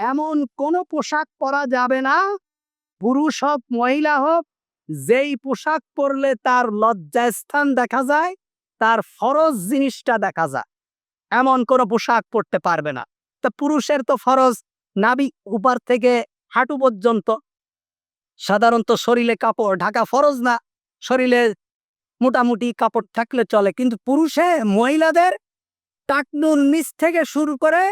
এমন কোনো পোশাক পরা যাবে না। পুরুষ হোক, মহিলা হোক, যেই পোশাক পরলে তার লজ্জাস্থান দেখা যায়, তার ফরজ জিনিসটা দেখা যায়। এমন কোনো পোশাক পরতে পারবে না। তা পুরুষের তো ফরজ, নাবি উপার থেকে হাঁটু পর্যন্ত। সাধারণত শরীরে কাপড় ঢাকা ফরজ না, শরীরে মোটামুটি কাপড় থাকলে চলে। কিন্তু পুরুষে, মহিলাদের টাকনুর নিচ থেকে শুরু করে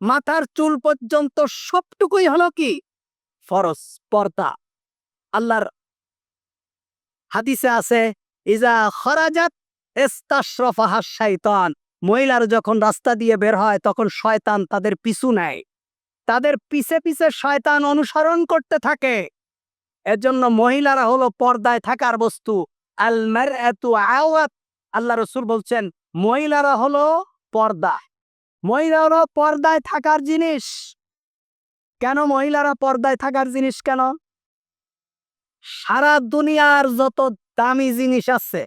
মাথার চুল পর্যন্ত সবটুকুই হলো কি? ফরজ, পর্দা। আল্লাহর হাদিসে আছে, ইজা খরাজাত এস্তাশরফাহা শাইতান। মহিলার যখন রাস্তা দিয়ে বের হয়, তখন শয়তান তাদের পিছু নেয়। তাদের পিছে পিছে শয়তান অনুসরণ করতে থাকে। এজন্য মহিলারা হলো পর্দায় থাকার বস্তু। এত আল্লাহ রসুল বলছেন, মহিলারা হলো পর্দা। মহিলারা পর্দায় থাকার জিনিস। কেন মহিলারা পর্দায় থাকার জিনিস কেন? সারা দুনিয়ার যত দামি জিনিস আছে,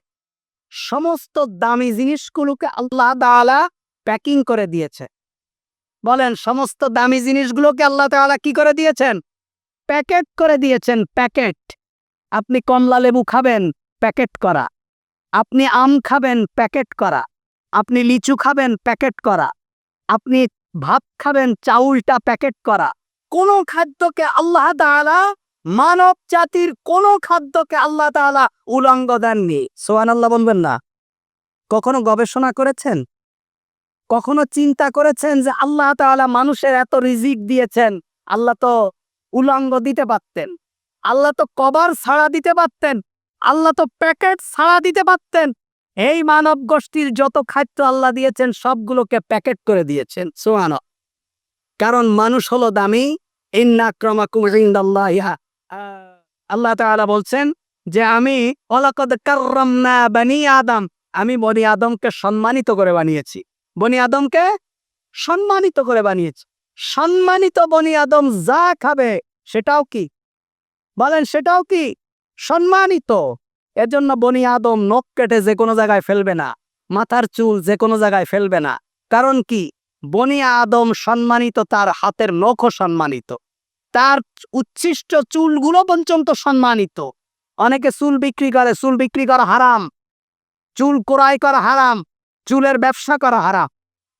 সমস্ত দামি জিনিসগুলোকে আল্লাহ তাআলা প্যাকিং করে দিয়েছে। বলেন, সমস্ত দামি জিনিসগুলোকে আল্লাহ তাআলা কি করে দিয়েছেন? প্যাকেট করে দিয়েছেন, প্যাকেট। আপনি কমলা লেবু খাবেন, প্যাকেট করা। আপনি আম খাবেন, প্যাকেট করা। আপনি লিচু খাবেন, প্যাকেট করা। আপনি ভাত খাবেন, চাউলটা প্যাকেট করা। কোনো খাদ্যকে আল্লাহ তাআলা মানব জাতির কোনো খাদ্যকে আল্লাহ তাআলা উলঙ্গ দেননি। সোহান আল্লাহ বলবেন না। কখনো গবেষণা করেছেন? কখনো চিন্তা করেছেন যে আল্লাহ তাআলা মানুষের এত রিজিক দিয়েছেন? আল্লাহ তো উলঙ্গ দিতে পারতেন। আল্লাহ তো কভার ছাড়া দিতে পারতেন। আল্লাহ তো প্যাকেট ছাড়া দিতে পারতেন। এই মানব গোষ্ঠীর যত খাদ্য আল্লাহ দিয়েছেন, সবগুলোকে প্যাকেট করে দিয়েছেন। সোহান কারণ মানুষ হলো দামি। ইন্না ক্রমাকুম ইনদাল্লাহিয়া আল্লাহ বলছেন যে, আমি ওয়ালাকাদ কাররামনা বানি আদম। আমি বনি আদমকে সম্মানিত করে বানিয়েছি। বনি আদমকে সম্মানিত করে বানিয়েছি। সম্মানিত বনি আদম যা খাবে, সেটাও কি? বলেন, সেটাও কি? সম্মানিত। এজন্য বনি আদম নখ কেটে যে কোনো জায়গায় ফেলবে না, মাথার চুল যে কোনো জায়গায় ফেলবে না। কারণ কি? বনি আদম সম্মানিত, তার হাতের নখও সম্মানিত। তার উচ্ছিষ্ট চুলগুলো পর্যন্ত সম্মানিত। অনেকে চুল বিক্রি করে, চুল বিক্রি করা হারাম। চুল ক্রয় করা হারাম, চুলের ব্যবসা করা হারাম।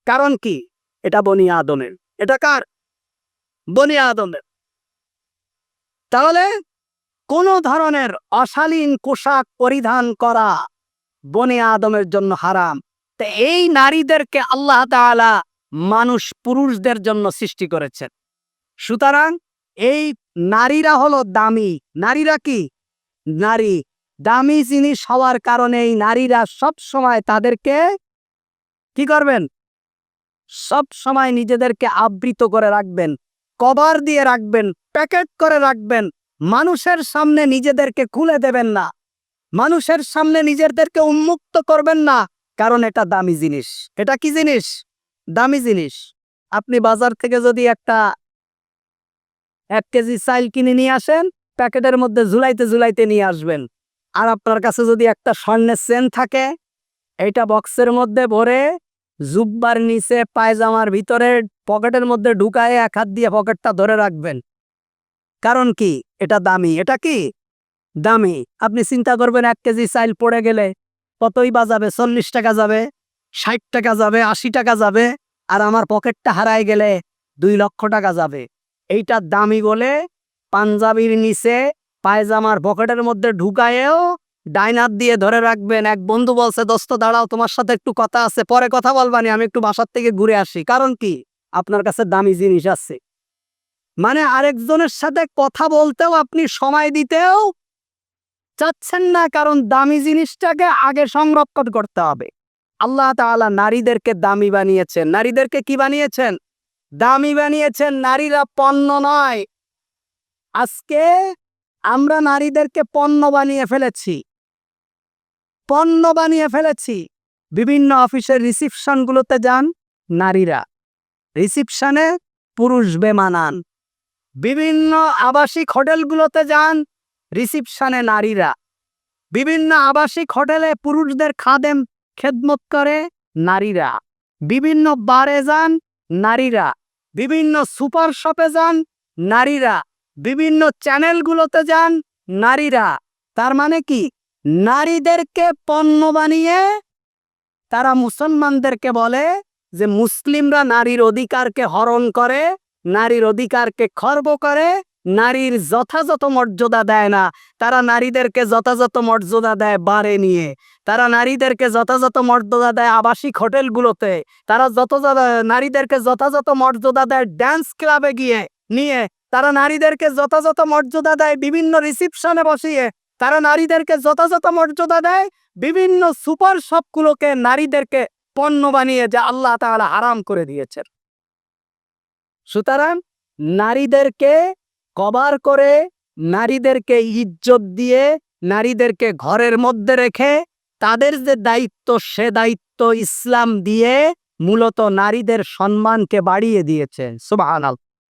কারণ কি? এটা বনি আদমের। এটা কার? বনি আদমের। তাহলে কোন ধরনের অশালীন পোশাক পরিধান করা বনে আদমের জন্য হারাম। তা এই নারীদেরকে আল্লাহ তাআলা মানুষ পুরুষদের জন্য সৃষ্টি করেছেন। সুতরাং এই নারীরা হলো দামি। নারীরা কি? নারী। দামি জিনিস হওয়ার কারণে এই নারীরা সব সময় তাদেরকে কি করবেন? সব সময় নিজেদেরকে আবৃত করে রাখবেন। কভার দিয়ে রাখবেন, প্যাকেট করে রাখবেন। মানুষের সামনে নিজেদেরকে খুলে দেবেন না। মানুষের সামনে নিজেদেরকে উন্মুক্ত করবেন না, কারণ এটা দামি জিনিস। এটা কি জিনিস? দামি জিনিস। আপনি বাজার থেকে যদি একটা এক কেজি চাইল কিনে নিয়ে আসেন, প্যাকেটের মধ্যে ঝুলাইতে ঝুলাইতে নিয়ে আসবেন। আর আপনার কাছে যদি একটা স্বর্ণের চেন থাকে, এইটা বক্সের মধ্যে ভরে জুব্বার নিচে পায়জামার ভিতরে পকেটের মধ্যে ঢুকায় এক হাত দিয়ে পকেটটা ধরে রাখবেন। কারণ কি? এটা দামি। এটা কি? দামি। আপনি চিন্তা করবেন, এক কেজি চাইল পড়ে গেলে কতই বা যাবে? চল্লিশ টাকা যাবে, ষাট টাকা যাবে, আশি টাকা যাবে, আর আমার পকেটটা হারায় গেলে দুই লক্ষ টাকা যাবে। এইটা দামি বলে পাঞ্জাবির নিচে পায়জামার পকেটের মধ্যে ঢুকায়েও ডাইনার দিয়ে ধরে রাখবেন। এক বন্ধু বলছে, দোস্ত, দাঁড়াও, তোমার সাথে একটু কথা আছে। পরে কথা বলবানি আমি একটু বাসার থেকে ঘুরে আসি। কারণ কি? আপনার কাছে দামি জিনিস আছে। মানে আরেকজনের সাথে কথা বলতেও আপনি সময় দিতেও চাচ্ছেন না, কারণ দামি জিনিসটাকে আগে সংরক্ষণ করতে হবে। আল্লাহ তাআলা নারীদেরকে দামি বানিয়েছেন। নারীদেরকে কি বানিয়েছেন? দামি বানিয়েছেন, নারীরা পণ্য নয়। আজকে আমরা নারীদেরকে পণ্য বানিয়ে ফেলেছি। পণ্য বানিয়ে ফেলেছি। বিভিন্ন অফিসের রিসিপশনগুলোতে যান নারীরা। রিসিপশনে পুরুষ বেমানান। বিভিন্ন আবাসিক হোটেলগুলোতে যান রিসিপশনে নারীরা। বিভিন্ন আবাসিক হোটেলে পুরুষদের খাদেম খেদমত করে নারীরা। বিভিন্ন বারে যান নারীরা। বিভিন্ন সুপার শপে যান নারীরা। বিভিন্ন চ্যানেলগুলোতে যান নারীরা। তার মানে কি? নারীদেরকে পণ্য বানিয়ে তারা মুসলমানদেরকে বলে যে মুসলিমরা নারীর অধিকারকে হরণ করে নারীর অধিকারকে খর্ব করে, নারীর যথাযথ মর্যাদা দেয় না। তারা নারীদেরকে যথাযথ মর্যাদা দেয় বারে নিয়ে। তারা নারীদেরকে যথাযথ মর্যাদা দেয় আবাসিক হোটেলগুলোতে। তারা যত নারীদেরকে যথাযথ মর্যাদা দেয় ড্যান্স ক্লাবে গিয়ে নিয়ে। তারা নারীদেরকে যথাযথ মর্যাদা দেয় বিভিন্ন রিসিপশনে বসিয়ে। তারা নারীদেরকে যথাযথ মর্যাদা দেয় বিভিন্ন সুপার শপগুলোকে নারীদেরকে পণ্য বানিয়ে যা আল্লাহ তাআলা আরাম করে দিয়েছেন। সুতরাং নারীদেরকে কবার করে, নারীদেরকে ইজ্জত দিয়ে, নারীদেরকে ঘরের মধ্যে রেখে তাদের যে দায়িত্ব, সে দায়িত্ব ইসলাম দিয়ে মূলত নারীদের সম্মানকে বাড়িয়ে দিয়েছে। সুবহানাল্লাহ।